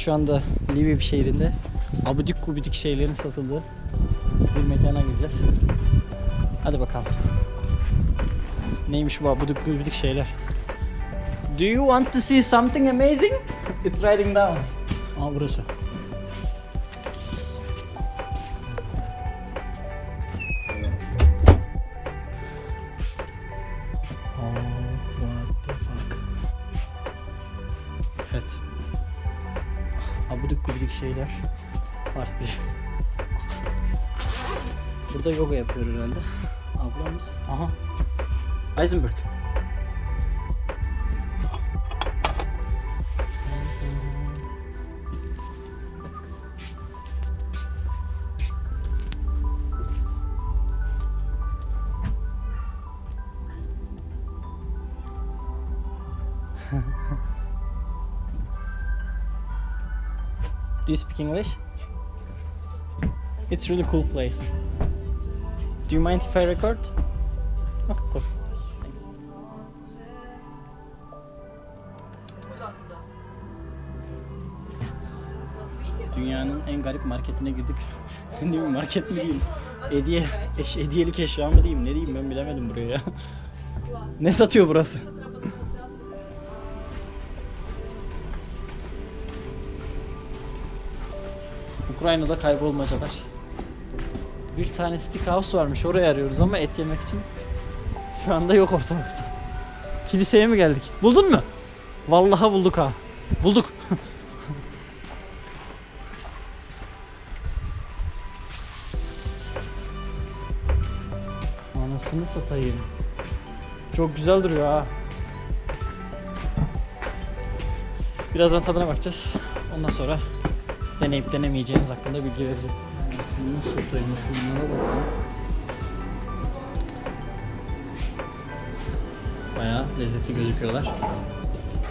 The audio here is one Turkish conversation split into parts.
şu anda Lviv şehrinde abidik gubidik şeylerin satıldığı bir mekana gireceğiz. Hadi bakalım. Neymiş bu abidik gubidik şeyler? Do you want to see something amazing? It's writing down. Aa burası. Abidik gubidik şeyler. Farklı. Burada yoga yapıyor herhalde. Ablamız. Aha. Eisenberg. Do you speak English? It's really cool place. Do you mind if I record? Oh, cool. Thanks. Dünyanın en garip marketine girdik. ne bileyim market mi diyeyim? Hediye, eş, hediyelik eşya mı diyeyim? Ne diyeyim ben bilemedim buraya ya. ne satıyor burası? Ukrayna'da kaybolmacalar. Bir tane steakhouse varmış orayı arıyoruz ama et yemek için şu anda yok ortalıkta. Kiliseye mi geldik? Buldun mu? Vallahi bulduk ha. Bulduk. Anasını satayım. Çok güzel duruyor ha. Birazdan tadına bakacağız. Ondan sonra deneyip denemeyeceğiniz hakkında bilgi vereceğim. Anasını satayım şunlara bakalım. Bayağı lezzetli gözüküyorlar.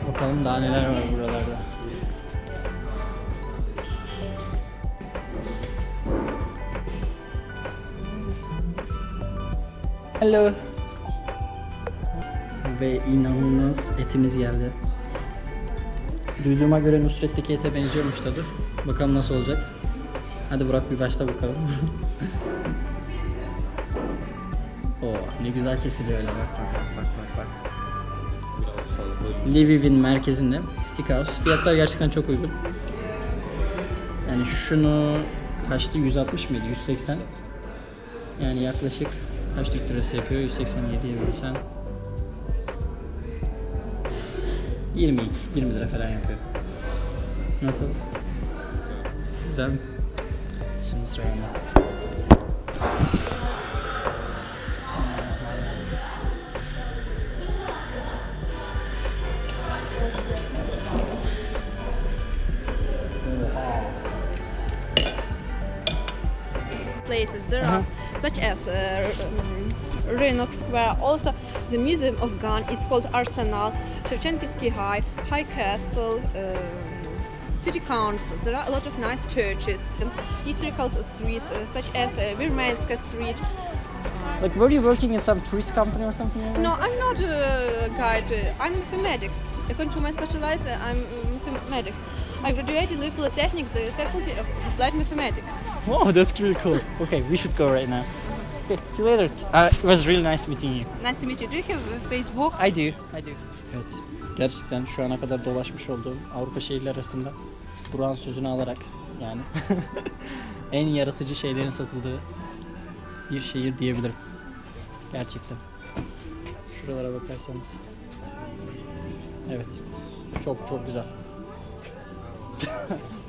Bakalım daha neler var buralarda. Hello. Ve inanılmaz etimiz geldi. Duyduğuma göre Nusret'teki ete benziyormuş tadı. Bakalım nasıl olacak. Hadi Burak bir başla bakalım. Oo, ne güzel kesiliyor öyle bak bak bak bak bak. Lviv'in merkezinde Steakhouse. Fiyatlar gerçekten çok uygun. Yani şunu kaçtı? 160 mıydı? 180. Yani yaklaşık kaç Türk lirası yapıyor? 187'ye bölsen 20 20 lira falan yapıyor. Nasıl? Güzel mi? Şimdi sıra bende. places there are such as uh, Rynok Square. Also, the Museum of Gun. It's called Arsenal. Shevchenkivsky High, High Castle. Um, City council. There are a lot of nice churches, and historical streets uh, such as uh, Street. Like were you working in some tourist company or something like? No, I'm not a guide. uh, I'm mathematics. According to my specialization, I'm um, mathematics. I graduated with Polytechnic, the faculty of applied mathematics. Oh, that's really cool. Okay, we should go right now. Okay, see you later. Uh, it was really nice meeting you. Nice to meet you. Do you have a Facebook? I do. I do. Evet. Gerçekten şu ana kadar dolaşmış olduğum Avrupa şehirleri arasında Burak'ın sözünü alarak yani en yaratıcı şeylerin satıldığı bir şehir diyebilirim. Gerçekten. Şuralara bakarsanız. Evet. Çok çok güzel.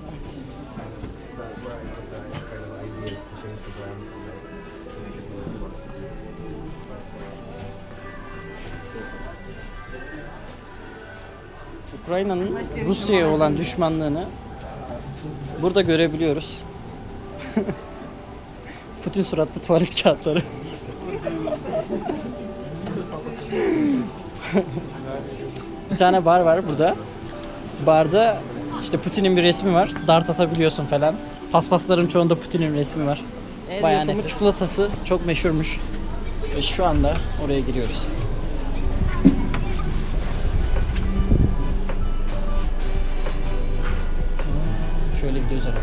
Ukrayna'nın Rusya'ya olan düşmanlığını burada görebiliyoruz. Putin suratlı tuvalet kağıtları. bir tane bar var burada. Barda işte Putin'in bir resmi var. Dart atabiliyorsun falan. Paspasların çoğunda Putin'in resmi var. Bayağı yapımı çikolatası çok meşhurmuş. Ve şu anda oraya giriyoruz. Şöyle gidiyoruz herhalde.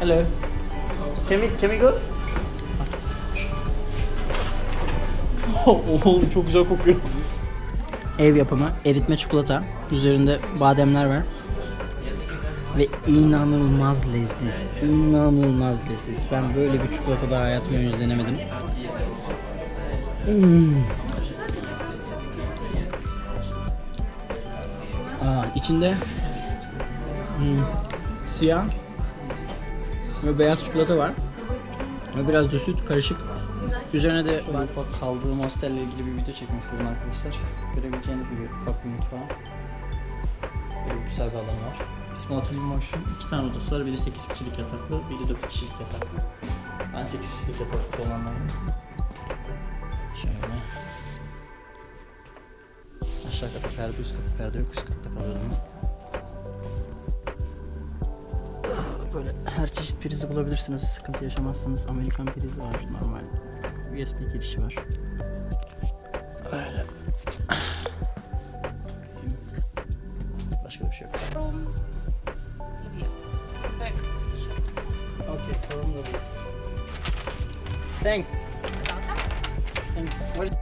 Hello. Can we, can we go? Oğlum çok güzel kokuyor. Ev yapımı eritme çikolata. Üzerinde bademler var. Ve inanılmaz leziz. İnanılmaz leziz. Ben böyle bir çikolata daha hayatım boyunca denemedim. Hmm. Aa, içinde hmm, siyah ve beyaz çikolata var. Ve biraz da süt karışık. Üzerine de ben ufak kaldığım hostelle ilgili bir video çekmek istedim arkadaşlar. Görebileceğiniz gibi ufak bir mutfağı. Böyle güzel bir alanı var. Otel Motion. İki tane odası var. Biri 8 kişilik yataklı, biri 4 kişilik yataklı. Ben 8 kişilik yataklı olanlarım. Şöyle. Aşağı kata perde, üst kata perde yok. Üst katta kalıyorum ben. Böyle her çeşit prizi bulabilirsiniz. Sıkıntı yaşamazsınız. Amerikan prizi var normal. USB girişi var. Öyle. Başka bir şey yok. Okay, sorun da değil. Thanks. Thanks. What is-